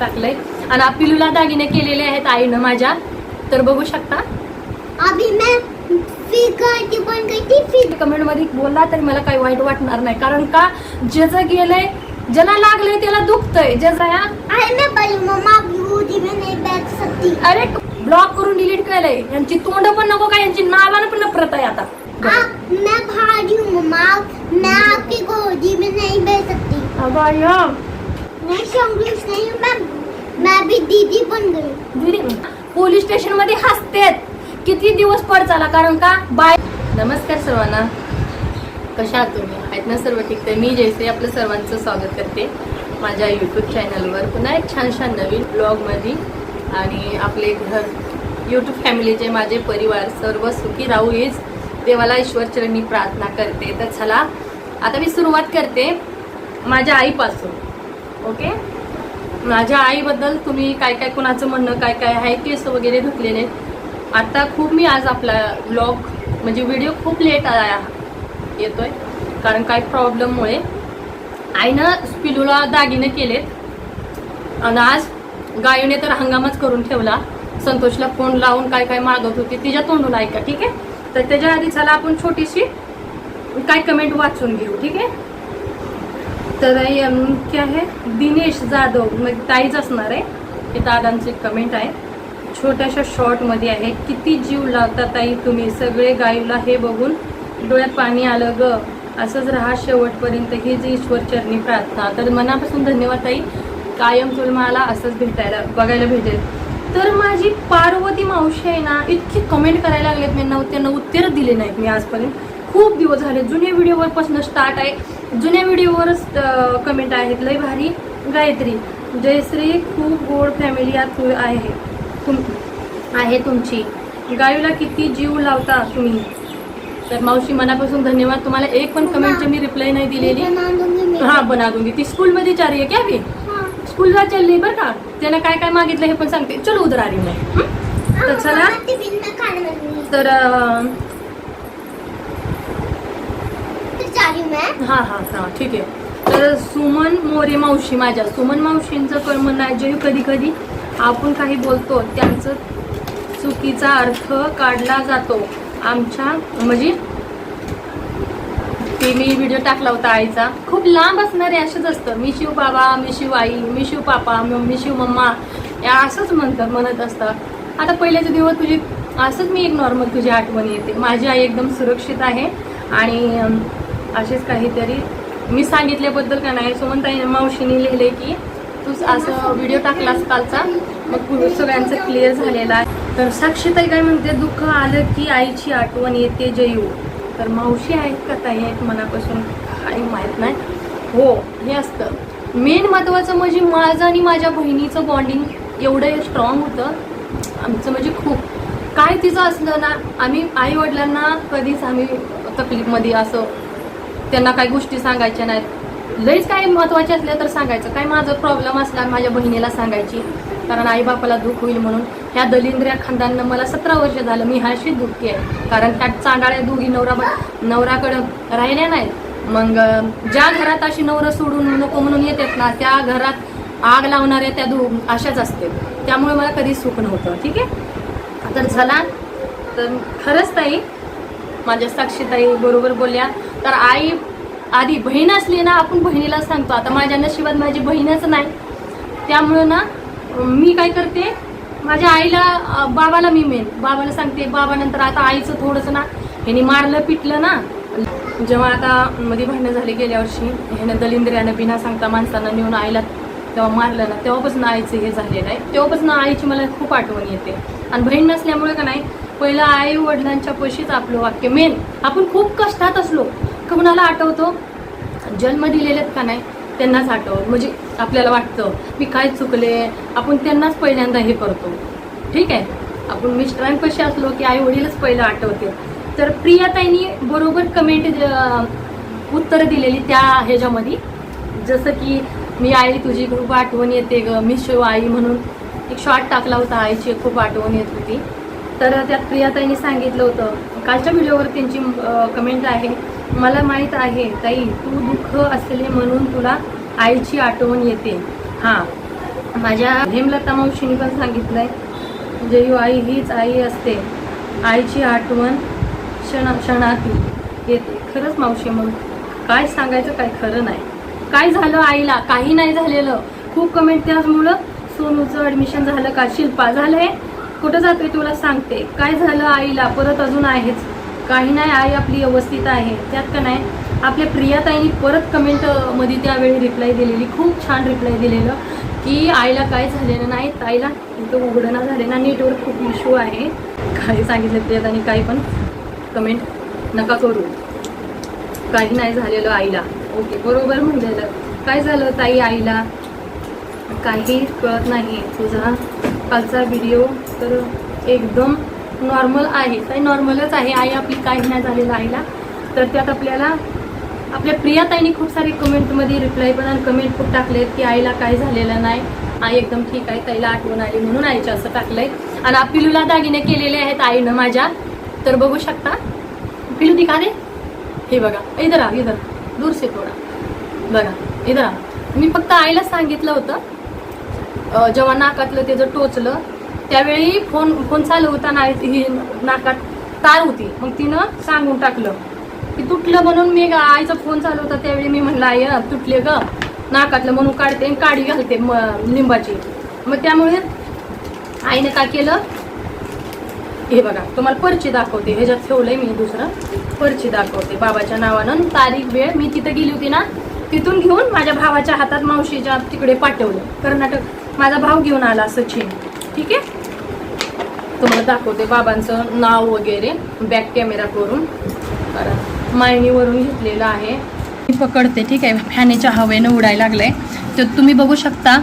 टाकलंय. आणि पिलूला दागिने केलेले आहेत आईनं माझ्या. तर बघू शकता. कमेंटमध्ये बोलला तरी मला काही वाईट वाटणार नाही. कारण का? ज्याचं गेलंय ज्याला लागलंय त्याला दुखतंय. या अरे मैं बड़ी मम्मा ब्यूटी में नहीं बैठ सकती. अरे ब्लॉक करून डिलीट केलंय. यांची तोंड पण नको का? यांची नावानं पण नफरत आहे आता. मैं भारी हूँ मम्मा. मैं आपकी गोदी में नहीं बैठ सकती. आया, मैं शंकुश नहीं मैं मैं भी दीदी बन गई दीदी, पोलीस स्टेशनमध्ये हसतेत किती दिवस पड चाला कारण का बाय नमस्कार सर्वांना कशा आहात तुम्ही आहेत ना सर्व ठीक तर मी जैसे आपलं सर्वांचं स्वागत करते माझ्या यूट्यूब चॅनलवर पुन्हा एक छान छान नवीन ब्लॉगमध्ये आणि आपले घर यूट्यूब फॅमिलीचे माझे परिवार सर्व सुखी राहू हीच देवाला ईश्वरचरणी प्रार्थना करते तर चला आता मी सुरुवात करते माझ्या आईपासून ओके? माझ्या आईबद्दल तुम्ही काय काय कुणाचं म्हणणं काय काय आहे केस वगैरे धुतलेले. आता खूप मी आज आपला ब्लॉग म्हणजे व्हिडिओ खूप लेट आला येतोय. कारण काय प्रॉब्लेममुळे आईनं स्पिलूला दागिने केलेत. आणि आज गायीने तर हंगामच करून ठेवला. संतोषला फोन लावून काय काय मागत होती तिच्या तोंडून ऐका ठीक आहे? तर त्याच्या आधी चला आपण छोटीशी काय कमेंट वाचून घेऊ ठीक आहे? तर अम, क्या आहे दिनेश जाधव म्हणजे ताईच असणार आहे. हे दादांची कमेंट आहे छोट्याशा शॉर्टमध्ये आहे. किती जीव लावता ताई तुम्ही? सगळे गाईला हे बघून डोळ्यात पाणी आलं ग. असंच राहा शेवटपर्यंत. ही ईश्वर चरणी प्रार्थना. तर मनापासून धन्यवाद ताई. कायम तुला मला असंच भेटायला बघायला भेटेल. तर माझी पार्वती मावशी आहे ना इतकी कमेंट करायला लागलेत. मी नव त्यांना उत्तर दिले नाहीत मी आजपर्यंत. खूप दिवस झाले. जुन्या व्हिडिओवरपासून स्टार्ट आहे. जुन्या व्हिडिओवरच कमेंट आहेत. लय भारी गायत्री. जयश्री खूप गोड फॅमिली यात तू आहे. तुम आहे तुमची. गायूला किती जीव लावता तुम्ही? तर मावशी मनापासून धन्यवाद. तुम्हाला एक पण कमेंटची मी रिप्लाय नाही दिलेली. हा बना दूंगी ती स्कूलमध्ये जा रही है क्या अभी स्कूलला चालली बरं का? त्यानं काय काय मागितलं हे पण सांगते. चलो उधर आ रही मैं? तर चला. तर अं, जा रही हां हां हां ठीक आहे. तर सुमन मोरे मावशी माझ्या सुमन मावशींचं काय जे हो कधी कधी. आपण काही बोलतो त्यांचं चुकीचा अर्थ काढला जातो. आमच्या म्हणजे ते मी व्हिडिओ टाकला होता आईचा. खूप लांब असणारे असेच असतं. मी शिव बाबा मी शिव आई मी शिव पापा मी शिव मम्मा या असंच म्हणतात म्हणत असतात. आता पहिल्याचे दिवस तुझी असंच मी एक नॉर्मल तुझी आठवण येते. माझी आई एकदम सुरक्षित आहे आणि असेच काहीतरी मी सांगितल्याबद्दल का नाही सुमनताई मावशीने लिहिले की तू असं व्हिडिओ टाकलास कालचा मग सगळ्यांचं क्लिअर झालेला आहे. तर साक्षीताई काय म्हणते दुःख आलं की आईची आठवण येते जयू. तर मावशी आहेत का ताई? आहेत मनापासून काही माहीत नाही. हो हे असतं. मेन महत्त्वाचं म्हणजे माझं आणि माझ्या बहिणीचं बॉन्डिंग एवढं स्ट्रॉंग होतं. आमचं म्हणजे खूप. काय तिचं असलं ना आम्ही आई वडिलांना कधीच आम्ही तकलीफमध्ये असं त्यांना काही गोष्टी सांगायच्या नाहीत. लईच काही महत्त्वाचे असल्या तर सांगायचं. काय माझं प्रॉब्लेम असला माझ्या बहिणीला सांगायची. कारण आई बापाला दुःख होईल म्हणून. ह्या दलिंद्र्या खानदाननं मला सतरा वर्ष झालं मी ह्याशी दुःखी आहे. कारण त्या चांडाळ्या दोघी नवरा नवराकडं राहिल्या नाहीत. मग ज्या घरात अशी नवरं सोडून नको म्हणून येतात ना त्या घरात आग लावणाऱ्या त्या दो अशाच असते त्यामुळे मला कधी सुख नव्हतं. ठीक आहे? तर झाला. तर खरंच ताई माझ्या साक्षीताई बरोबर बोलल्या. तर आई आधी बहीण असली ना आपण बहिणीला सांगतो. आता माझ्या नशिबात माझी बहीणच नाही. त्यामुळं ना मी काय करते माझ्या आईला बाबाला मी मेन. बाबाला सांगते बाबा नंतर आता आईचं थोडंसं ना ह्याने मारलं पिटलं ना. जेव्हा आता मध्ये भांडणं झाली गेल्या वर्षी ह्यानं दलिंद्र्यानं बिना सांगता माणसांना नेऊन आईला तेव्हा मारलं ना तेव्हापासून आईचं हे झालेलं आहे. तेव्हापासून आईची मला खूप आठवण येते. आणि बहीण नसल्यामुळे का नाही पहिलं आई वडिलांच्या पशीच आपलं वाक्य मेन. आपण खूप कष्टात असलो कोणाला आठवतो? जन्म दिलेलेत का नाही? त्यांनाच आठवत. म्हणजे आपल्याला वाटतं मी काय चुकले? आपण त्यांनाच पहिल्यांदा हे करतो. ठीक आहे? आपण मिस्टरांपाशी असलो की आई वडीलच पहिलं आठवते. तर प्रियाताईंनी बरोबर कमेंट उत्तर दिलेली त्या ह्याच्यामध्ये. जसं की मी आई तुझी खूप आठवण येते ग. मी शिव आई म्हणून एक शॉर्ट टाकला होता आईची खूप आठवण येत होती. तर त्यात प्रियाताईंनी सांगितलं होतं. कालच्या व्हिडिओवर त्यांची कमेंट आहे. मला माहीत आहे ताई तू दुःख असले म्हणून तुला आईची आठवण येते. हां. माझ्या हेमलता मावशीने पण सांगितलंय जयू आई हीच आई असते. आईची आठवण क्षण क्षणात येते. खरंच मावशी मग काय सांगायचं काय खरं नाही. काय झालं आईला? काही नाही झालेलं. खूप कमेंट त्याचमुळं सोनूचं ॲडमिशन झालं का? शिल्पा झालंय? कुठं जाते तुला सांगते. काय झालं आईला? परत अजून आहेच. काही नाही आई आपली व्यवस्थित आहे. त्यात का नाही आपल्या प्रियाताईंनी परत कमेंटमध्ये त्यावेळी रिप्लाय दिलेली खूप छान रिप्लाय दिलेलं की आईला काय झालेलं नाही ताईला तो उघडणं झाले ना नेटवर्क खूप इश्यू आहे. काही सांगितलं प्रियाताईंनी काही पण कमेंट नका करू. काही नाही झालेलं आईला. ओके बरोबर म्हणलेलं काय झालं ताई आईला? काही कळत नाही. तुझा कालचा व्हिडिओ तर एकदम नॉर्मल आहे. ताई नॉर्मलच आहे. आई आपली काही नाही झालेलं आईला. तर त्यात आपल्याला आपल्या प्रियाताईंनी खूप सारे कमेंटमध्ये रिप्लाय पण आणि कमेंट खूप टाकलेत की आईला काय झालेलं नाही. आई एकदम ठीक आहे. ताईला आठवण आली म्हणून आईच्या असं टाकलंय. आणि आप पिलूला दागिने केलेले आहेत आईनं माझ्या. तर बघू शकता. पिलू दिखा दे हे बघा. इधर आ इधर. दूर से थोडा. बघा. इधर आ. मी फक्त आईला सांगितलं होतं. जेव्हा नाकातलं त्याचं टोचलं त्यावेळी फोन फोन चालू होता ना ही नाकात तार होती. मग तिनं सांगून टाकलं की तुटलं म्हणून मी आईचा फोन चालू होता त्यावेळी मी म्हणलं आई तुटले ग. नाकातलं म्हणून काढते आणि काडी घालते म लिंबाची. मग त्यामुळे आईने काय केलं? हे बघा तुम्हाला पर्ची दाखवते. ह्याच्यात ठेवलंय मी दुसरं. पर्ची दाखवते बाबाच्या नावानं. तारीख वेळ. मी तिथं गेली होती ना तिथून घेऊन माझ्या भावाच्या हातात मावशीच्या तिकडे पाठवलं. कर्नाटक माझा भाव घेऊन आला सचिन. ठीक आहे? तुम्हाला दाखवते बाबांचं नाव वगैरे बॅक कॅमेरा करून. बरं मायनीवरून घेतलेलं आहे. मी पकडते ठीक आहे? फॅनेच्या हवेनं उडायला लागलंय. तर तुम्ही बघू शकता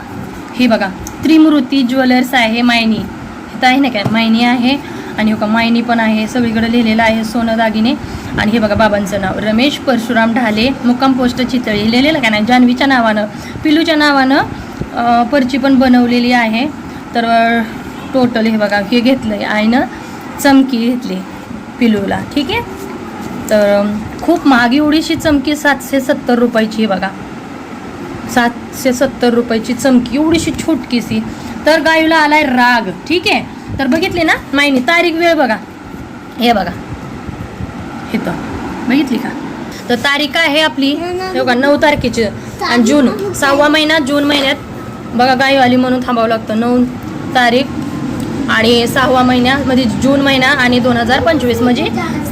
हे बघा त्रिमूर्ती ज्वेलर्स आहे मायनी. इथं आहे ना काय? मायनी आहे आणि हो का मायनी पण आहे. सगळीकडे लिहिलेलं आहे सोनं दागिने. आणि हे बघा बाबांचं नाव. रमेश परशुराम ढाले मुक्काम पोस्ट चितळी. लिहिलेलं का नाही? जान्हवीच्या नावानं पिलूच्या नावानं पर्ची पण बनवलेली आहे. तर टोटल हे बघा हे घेतलं आहे आईनं चमकी घेतली पिलूला ठीक आहे? तर खूप महाग एवढीशी चमकी सातशे सत्तर रुपयाची बघा. सातशे सत्तर रुपयाची चमकी एवढीशी छोटकीशी. तर गायूला आलाय राग ठीक आहे? तर बघितली ना मायनी तारीख वेळ बघा. हे बघा. हे तर बघितली का? तर तारीख आहे आपली हे बघा नऊ तारखेची. आणि जून सहावा महिना जून महिन्यात बघा गाय आली म्हणून थांबावं लागतं. नऊ तारीख आणि सहावा महिन्यामध्ये जून महिना आणि दोन हजार पंचवीस म्हणजे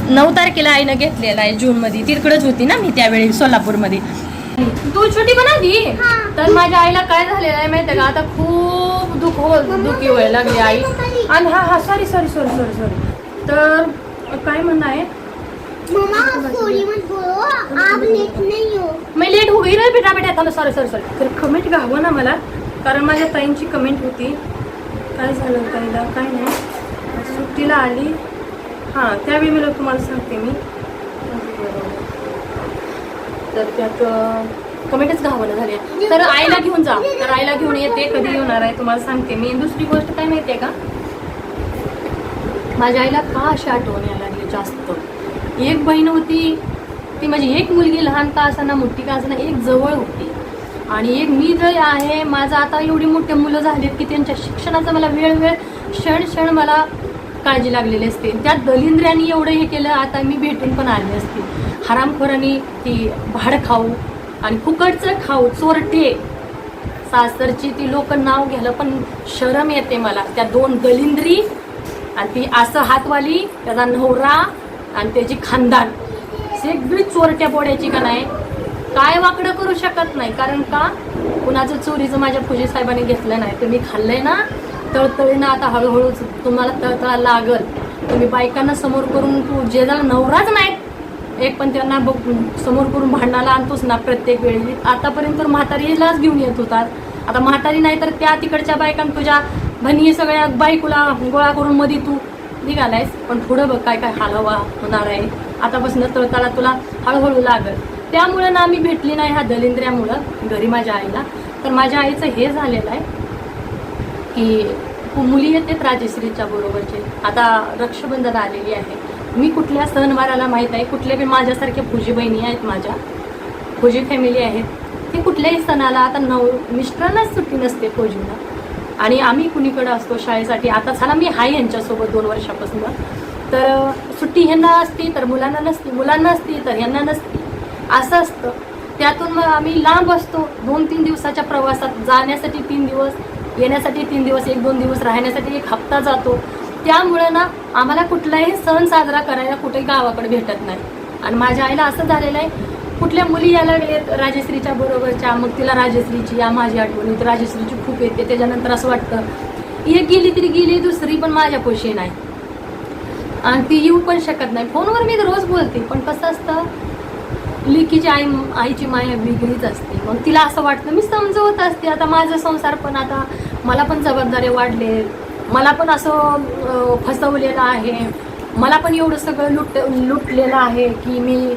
नऊ तारखेला आईनं घेतलेला आहे जूनमध्ये. तिकडंच होती ना मी त्यावेळी सोलापूरमध्ये. तू छोटी बना दी हा. तर माझ्या आईला काय झालेलं आहे माहितीये का? आता खूप दुःख हो दुःखी व्हायला लागली आई. आणि हा हा sorry sorry sorry sorry sorry तर काय म्हणणं आहे? हो. मी लेट हो गई रे बेटा बेटा सॉरी सॉरी सॉरी तर कमेंट गावं ना मला. कारण माझ्या ताईंची कमेंट होती. काय झालं पहिला काय नाही. सुट्टीला आली. हां त्यावेळी मला तुम्हाला सांगते मी. तर त्यात कमेंटच गावं झाले. तर आईला घेऊन जा. तर आईला घेऊन येते कधी येणार आहे तुम्हाला सांगते मी. दुसरी गोष्ट काय माहितीये का? माझ्या आईला का अशी आठवण यायला लागली जास्त? एक बहीण होती ती माझी एक मुलगी लहान का असताना मोठी का असताना एक जवळ होती. आणि एक मी जे आहे. माझं आता एवढी मोठी मुलं झालीत की त्यांच्या शिक्षणाचा मला वेळ वेळ क्षण क्षण मला काळजी लागलेली असते. त्या दलिंद्र्यांनी एवढं हे केलं आता मी भेटून पण आले असते. हरामखोरांनी ती भाड खाऊ आणि फुकटचं खाऊ चोरटे. सासरची ती लोक नाव घ्यायला पण शरम येते मला. त्या दोन दलिंद्री आणि ती असं हातवाली त्याचा नवरा आणि त्याची खानदान. सगळी चोरट्या बोड्याची का नाही काय वाकडं करू शकत नाही. कारण का? कुणाचं चोरीचं माझ्या पूजी साहेबांनी घेतलं नाही. तुम्ही खाल्लंय ना? तळतळीनं आता हळूहळू तुम्हाला तळतळा लागल. तुम्ही बायकांना समोर करून तू जे जरा नवराच नाही. एक पण त्यांना बघ समोर करून भांडणाला आणतोच ना प्रत्येक वेळी. आतापर्यंत तर म्हातारीलाच घेऊन येत होतात. आता म्हातारी नाही तर त्या तिकडच्या बायकां तुझ्या भनी सगळ्या बायकोला गोळा करून मध्ये तू निघालायस. पण पुढं बघ काय काय हालवा होणार आहे. आतापासून तळताला तुला हळूहळू लागल. त्यामुळे ना मी भेटली नाही ह्या दलिंद्र्यामुळं घरी माझ्या आईला. तर माझ्या आईचं हे झालेलं आहे की मुली येतात राजश्रीच्या बरोबरचे. आता रक्षाबंधन आलेली आहे. मी कुठल्या सणवाराला माहीत आहे? कुठल्या बी माझ्यासारख्या भुजी बहिणी आहेत माझ्या? भुजी फॅमिली आहेत. ते कुठल्याही सणाला आता नऊ मिस्टरांनाच सुट्टी नसते फौजीला आणि आम्ही कुणीकडे असतो शाळेसाठी? आता झाला मी आहे यांच्यासोबत दोन वर्षापासून. तर सुट्टी ह्यांना असती तर मुलांना नसती. मुलांना असती तर ह्यांना नसती. असं असतं. त्यातून मग आम्ही लांब असतो. दोन तीन दिवसाच्या प्रवासात जाण्यासाठी तीन दिवस येण्यासाठी तीन दिवस एक दोन दिवस राहण्यासाठी एक हप्ता जातो. त्यामुळं ना आम्हाला कुठलाही सण साजरा करायला कुठे गावाकडे भेटत नाही. आणि माझ्या आईला असं झालेलं आहे कुठल्या मुली यायला लागलेत राजश्रीच्या बरोबरच्या मग तिला राजश्रीची या माझी आठवणी तर राजश्रीची खूप येते त्याच्यानंतर असं वाटतं एक गेली तरी गेली दुसरी पण माझ्या पोशी नाही. आणि ती येऊ पण शकत नाही. फोनवर मी रोज बोलते पण कसं असतं लिकीची आई आईची माया वेगळीच असते. मग तिला असं वाटतं मी समजवत असते. आता माझा संसार पण आता मला पण जबाबदारी वाढले मला पण असं फसवलेलं आहे. मला पण एवढं सगळं लुट लुटलेलं आहे की मी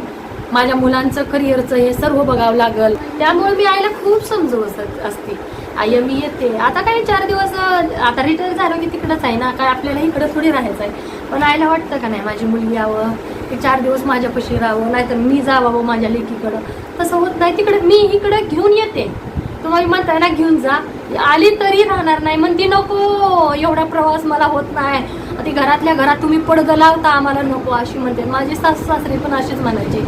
माझ्या मुलांचं करिअरचं हे सर्व बघावं लागल. त्यामुळे मी आईला खूप समजवत असते. आई मी येते. आता काय चार दिवस आता रिटायर झालो की तिकडंच आहे ना. काय आपल्याला इकडं थोडी राहायचं आहे पण आईला वाटतं का नाही माझी मुलगी यावं? की चार दिवस माझ्यापाशी राहावं नाहीतर मी जावावं माझ्या लेकीकडं. तसं होत नाही. तिकडे मी इकडं घेऊन येते. तुम्हाला म्हणताय ना घेऊन जा. आली तरी राहणार नाही. म्हणते नको एवढा प्रवास मला होत नाही. ती घरातल्या घरात तुम्ही पडगं लावता आम्हाला नको अशी म्हणते. माझे सासू सासरे पण असेच म्हणायचे.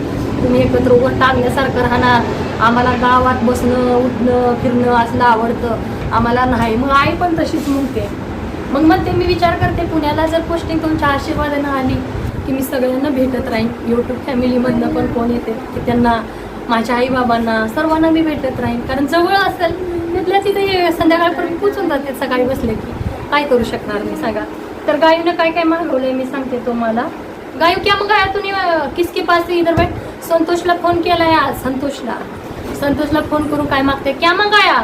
तुम्ही एकत्र उघड टाकण्यासारखं राहणार. आम्हाला गावात बसणं उठणं फिरणं असलं आवडतं. आम्हाला नाही. मग आई पण तशीच म्हणते. मग म्हणते मी विचार करते पुण्याला जर पोस्टिंग तुमच्या आशीर्वादानं आली की मी सगळ्यांना भेटत राहीन. यूट्यूब फॅमिलीमधनं पण कोण येते की त्यांना माझ्या आईबाबांना सर्वांना मी भेटत राहीन. कारण जवळ असेल तिथल्या तिथे संध्याकाळपर्यंत पोचून जाते सकाळी बसले की. काय करू शकणार मी सांगा. तर गायीनं काय काय मागवलंय मी सांगते तुम्हाला. गायू क्या मग गाया तुम्ही किसके पास इधर बैठ? संतोषला फोन केलाय आज. संतोषला. संतोषला फोन करून काय मागते क्या मंगाया?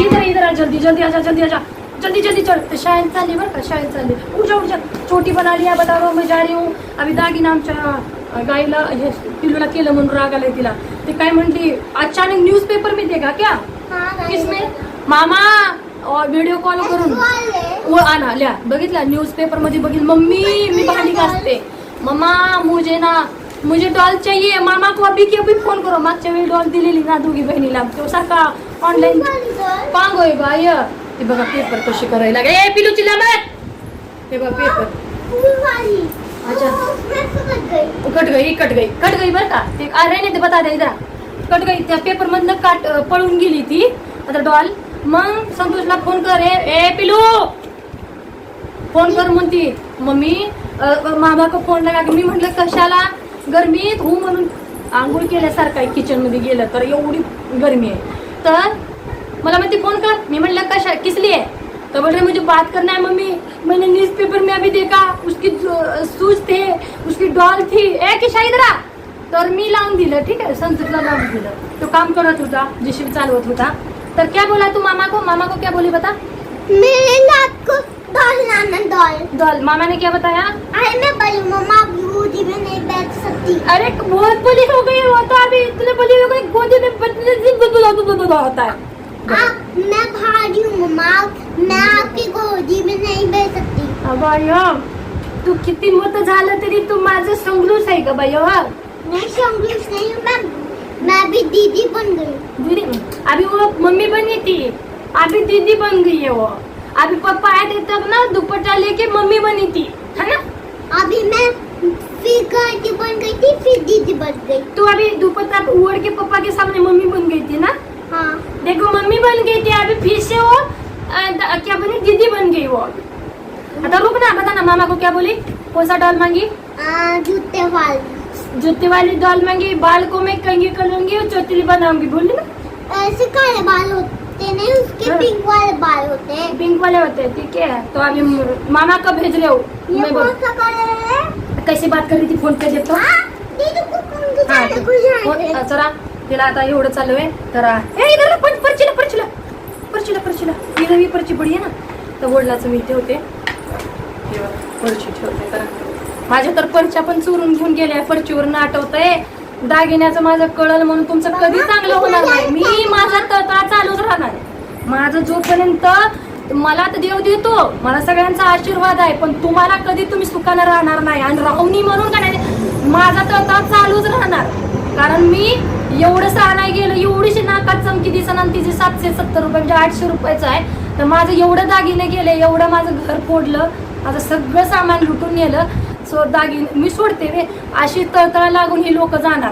इधर इधर जल्दी जल्दी आजा जल्दी आजा जल्दी जल्दी चल। तो शायद चालली बरं का शायद चालली उठ जा उठ जा छोटी बना लिया बता रहा हूँ मैं जा रही हूँ। अभी दागिना आमच्या अं, गाईला हे पिलूला केलं म्हणून राग आलाय तिला। ते काय म्हणली अचानक न्यूज़ पेपर में देगा क्या? हाँ। किसमें? मामा और व्हिडिओ कॉल करून. वो आणा लिया बघितला? न्यूज़ पेपर मध्ये बघितलं. मम्मी मी भांडी घासते मम्मा मुझे ना मुझे डॉल चाहिए. मामा को अभी की अभी फ़ोन करो. मागच्या वेळी डॉल दिलेली ना दोघी बहिणीला. तो सारखा ऑनलाईन डॉल। पांगोय बाय हे बघा पेपर कशी करायला लागले. ए पिलू चिल्ला मत हे बघा पेपर अच्छा। कट गई कट गई. कट गई बरं का? ते अरे नाही ते बता दे इधर कट गई. त्या पेपर मधनं काट पळून गेली ती. आता डॉल. मग संतोषला फोन कर. ए ए पिलू! फोन कर म्हणती मम्मी मामा का फोन लागा. मी म्हटलं कशाला? गरमीत हो म्हणून आंघोळ केल्यासारखं आहे किचनमध्ये गेलं तर. एवढी गर्मी आहे. तर मला म्हणते फ़ोन कर मी म्हटलं कशा किस लिए? तो बोल रहे मुझे बात करना है मम्मी। मैंने न्यूज़ पेपर में अभी देखा उसकी शूज़ थे उसकी डॉल थी। ए की शाहिदरा तर मी लावून दिलं ठीक आहे? संतोषला लावून दिलं. तो काम करत होता जेसीबी चालवत होता. तर क्या बोला तू मामा को? मामा को क्या बोली बता? मेरे नाक को डॉल लाना डॉल डॉल मामा ने क्या बताया? अरे मैं बड़ी मम्मा गोदी में नहीं बैठ सकती। अरे बहुत बड़ी हो गई वो तो अभी इतने बड़ी हो गई गोदी में होता है। आप मैं भारी हूँ मम्मा मैं। आपकी गोदी में नहीं बैठ सकती। अबाय तू किती मत झालं तरी तू माझं संगलूस आहे का बाय मैं संगलूस नहीं हूँ मैं मैं भी दीदी बन गई। दीदी अभी वो मम्मी बनी थी। अभी दीदी बन गई है वो। अभी पापा आए थे तब ना दुपट्टा लेके मम्मी बनी थी है ना? अभी मैं फिर की बन गई थी फिर दीदी बन गई। तू अभी दुपट्टा ओढ़ के पापा के सामने मम्मी बन गई थी ना हाँ देखो मम्मी बन गई से वो द- क्या बनी दीदी बन गई वो। आता रुक ना बता ना मामा को क्या बोली? कौन सा डॉल मांगी? जूते वाली। जूते वाली डॉल मांगी बाल को मैं कंगी करूँगी और चौतरी बनाऊँगी बोली ना। ऐसे काले बाल होते नहीं उसके हाँ। पिंक वाले बाल होते हैं। पिंक वाले होते हैं ठीक है। तो अभी मामा कब भेज रहे हो? मैं कौन बोल कैसे बात कर रही थी? फ़ोन पे देतो हाँ, को. को चला तिला आता एवढं चालू आहे तर इधर पण पर्चीला पर्चीला. ही नवी पर्ची पडी आहे ना. तर वडिलाचं मी ठेवते. पर्ची ठेवते तर. माझ्या तर पर्च्या पण चोरून घेऊन गेल्या. पर्चीवरून आठवतंय दागिन्याचं माझं कळलं म्हणून तुमचं कधी चांगलं होणार नाही. मी माझा तळतळा चालूच राहणार. माझं जोपर्यंत मला तर देव देतो मला सगळ्यांचा आशीर्वाद आहे पण तुम्हाला कधी तुम्ही सुखानं राहणार नाही. आणि राहुनी म्हणून का नाही? माझा तळतळा चालूच राहणार. कारण मी एवढं सहा नाही गेलं एवढीशी नाकात चमकी दिसन आणि तिचे सातशे सत्तर रुपये म्हणजे आठशे रुपयाचं आहे. तर माझं एवढं दागिने गेले एवढं माझं घर फोडलं माझं सगळं सामान लुटून नेलं. सो दागिने मी सोडते रे. अशी तळतळ लागून ही लोक जाणार.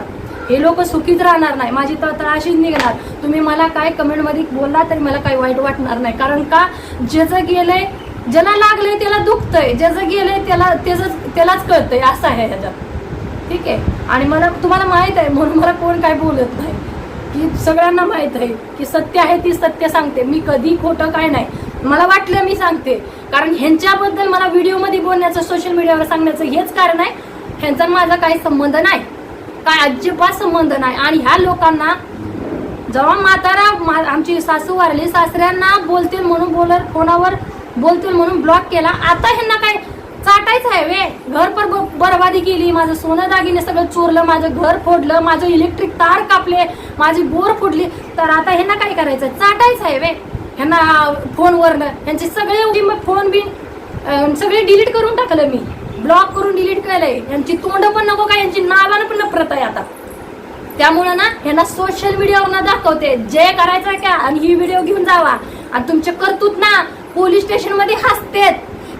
हे लोक सुखीत राहणार नाही. माझी तळतळ अशीच निघणार. तुम्ही मला काय कमेंटमध्ये बोलला तरी मला काही वाईट वाटणार नाही. कारण का? ज्याचं गेलंय ज्याला लागलंय त्याला दुखतंय. ज्याचं गेलंय त्याला त्याच त्यालाच कळतंय. असं आहे ह्याच्यात. ठीक आहे? आणि मला तुम्हाला माहीत आहे म्हणून मला कोण काय बोलत नाही. की सगळ्यांना माहीत आहे की सत्य आहे ती सत्य सांगते. मी कधी खोटं काय नाही. मला वाटलं मी सांगते. कारण ह्यांच्याबद्दल मला व्हिडिओमध्ये बोलण्याचं सोशल मीडियावर सांगण्याचं हेच कारण आहे. ह्यांचा माझा काही संबंध नाही. काय अजिबात संबंध नाही. आणि ह्या लोकांना जेव्हा म्हातारा मा- आमची सासू वारली सासऱ्यांना बोलतील म्हणून बोलत फोनावर बोलतील म्हणून ब्लॉक केला आता ह्यांना काय चाटायचं आहे वे. घर पर ब- बरबादी केली. माझं सोनं दागिने सगळं चोरलं. माझं घर फोडलं. माझं इलेक्ट्रिक तार कापले. माझी बोर फोडली तर आता ह्यांना काय करायचं? चाटायचं आहे वे. ह्यांना फोनवरनं. ह्यांचे सगळे मग फोन बिन सगळे डिलीट करून टाकलं मी. ब्लॉक करून डिलीट केलंय. यांची तोंड पण नको काय यांची नावानं पण नफरत आहे आता. त्यामुळं ना ह्यांना सोशल मीडियावर ना दाखवते. जे करायचं आहे का? आणि ही व्हिडिओ घेऊन जावा. आणि तुमचे करतूत ना पोलीस स्टेशनमध्ये हसतेत.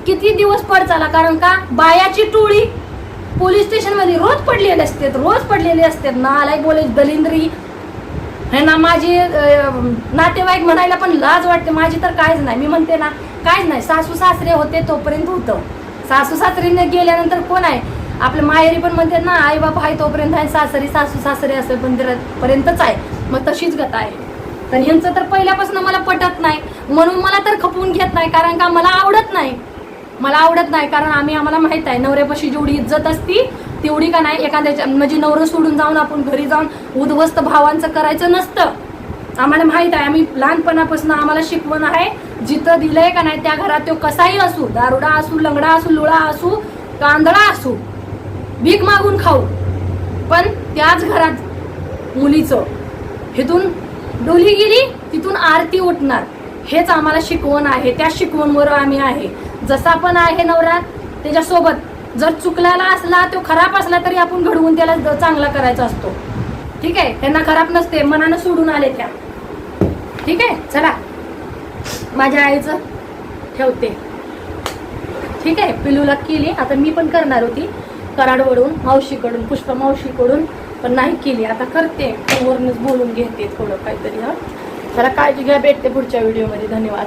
किती दिवस पड चाला कारण का? बायाची टोळी पोलीस स्टेशनमध्ये रोज पडलेले असते रोज पडलेले असते. नालायक बोले दलिंद्री. ह्यांना माझी नातेवाईक म्हणायला पण लाज वाटते. माझी तर काहीच नाही. मी म्हणते ना काहीच नाही. सासू सासरे होते तोपर्यंत होतं. सासू सासरीने गेल्यानंतर कोण आहे? आपल्या माहेरी पण म्हणते ना आई बाप आहे तोपर्यंत आहे. सासरी सासू सासरे असं पण पर्यंतच आहे. मग तशीच गत आहे. तर ह्यांचं तर पहिल्यापासून मला पटत नाही. म्हणून मला तर खपवून घेत नाही. कारण का मला आवडत नाही. मला आवडत नाही कारण आम्ही आम्हाला माहीत आहे नवऱ्यापाशी जेवढी इज्जत असती तेवढी का नाही एखाद्याच्या म्हणजे नवरं सोडून जाऊन आपण घरी जाऊन उद्ध्वस्त भावांचं करायचं नसतं. आम्हाला माहीत आहे आम्ही लहानपणापासून आम्हाला शिकवण आहे जिथं दिलंय का नाही त्या घरात तो कसाही असू दारुडा असू लंगडा असू लुळा असू कांदळा असू भीक मागून खाऊ पण त्याच घरात मुलीचं हेतून डोली गेली तिथून आरती उठणार हेच आम्हाला शिकवण आहे त्या शिकवणवर आम्ही आहे. जसा पण आहे नवरा त्याच्यासोबत. जर चुकलेला असला तो खराब असला तरी आपण घडवून त्याला चांगला करायचा असतो. ठीक आहे? त्यांना खराब नसते मनानं सोडून आले त्या. ठीक आहे? चला. माझ्या आईचं ठेवते. ठीक आहे? पिलूला केली. आता मी पण करणार होती. कराडवरून मावशीकडून पुष्पा मावशीकडून पण नाही केली. आता करते. फोनवरूनच बोलून घेते थोडं काहीतरी हा. जरा काळजी घ्या भेटते पुढच्या व्हिडिओमध्ये धन्यवाद.